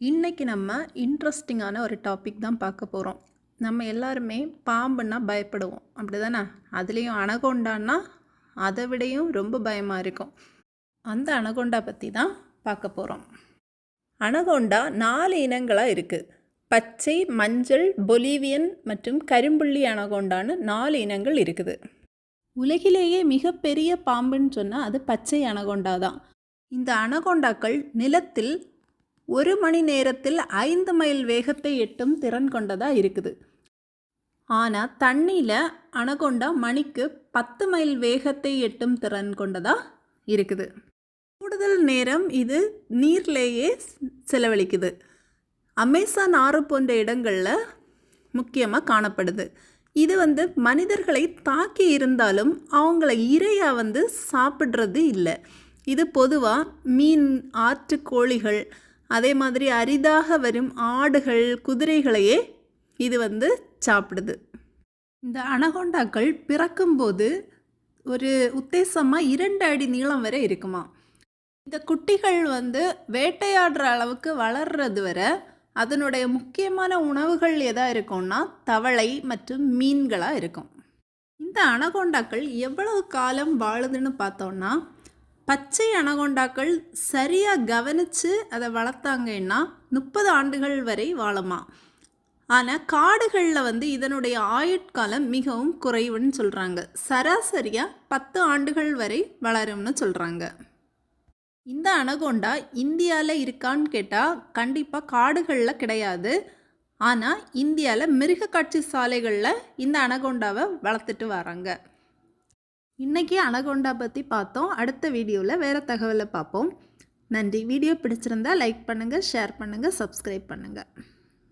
இன்றைக்கி நம்ம இன்ட்ரெஸ்டிங்கான ஒரு டாபிக் தான் பார்க்க போகிறோம் நம்ம எல்லாருமே பாம்புன்னா பயப்படுவோம். அப்படி தானே அதுலேயும் அனகொண்டான்னா அதை விடையும் ரொம்ப பயமாக இருக்கும். அந்த அனகொண்டா பற்றி தான் பார்க்க போகிறோம் அனகொண்டா நாலு இனங்களாக இருக்குது பச்சை மஞ்சள் பொலிவியன் மற்றும் கரும்புள்ளி அனகொண்டான்னு நாலு இனங்கள் இருக்குது. உலகிலேயே மிகப்பெரிய பாம்புன்னு சொன்னால் அது பச்சை அனகொண்டா தான். இந்த அனகொண்டாக்கள் நிலத்தில் ஒரு மணி நேரத்தில் ஐந்து மைல் வேகத்தை எட்டும் திறன் கொண்டதாக இருக்குது. ஆனால் தண்ணியில் அனகொண்டா மணிக்கு பத்து மைல் வேகத்தை எட்டும் திறன் கொண்டதாக இருக்குது. கூடுதல் நேரம் இது நீர்லேயே செலவழிக்குது. அமேசான் ஆறு போன்ற இடங்களில் முக்கியமாக காணப்படுது. இது வந்து மனிதர்களை தாக்கி இருந்தாலும் அவங்கள இரையாக வந்து சாப்பிட்றது இல்லை. இது பொதுவாக மீன் ஆற்று கோழிகள் அதே மாதிரி அரிதாக வரும் ஆடுகள் குதிரைகளையே இது வந்து சாப்பிடுது. இந்த அனகொண்டாக்கள் பிறக்கும்போது ஒரு உத்தேசமாக இரண்டு அடி நீளம் வரை இருக்குமா. இந்த குட்டிகள் வந்து வேட்டையாடுற அளவுக்கு வளர்றது வரை அதனுடைய முக்கியமான உணவுகள் எதாக இருக்கும்னா தவளை மற்றும் மீன்களாக இருக்கும். இந்த அனகொண்டாக்கள் எவ்வளவு காலம் வாழுதுன்னு பார்த்தோன்னா பச்சை அனகொண்டாக்கள் சரியாக கவனித்து அதை வளர்த்தாங்கன்னா முப்பது ஆண்டுகள் வரை வாழுமா? ஆனால் காடுகளில் வந்து இதனுடைய ஆயுட்காலம் மிகவும் குறைவுன்னு சொல்கிறாங்க சராசரியாக பத்து ஆண்டுகள் வரை வளரும்னு சொல்கிறாங்க இந்த அனகொண்டா இந்தியாவில் இருக்கான்னு கேட்டால் கண்டிப்பாக காடுகளில் கிடையாது. ஆனால் இந்தியாவில் மிருக காட்சி சாலைகளில் இந்த அனகொண்டாவை வளர்த்துட்டு வராங்க. இன்றைக்கி அனகொண்டா பற்றி பார்த்தோம். அடுத்த வீடியோவில் வேறு தகவலை பார்ப்போம். நன்றி. வீடியோ பிடிச்சிருந்தா லைக் பண்ணுங்கள் ஷேர் பண்ணுங்கள் சப்ஸ்கிரைப் பண்ணுங்கள்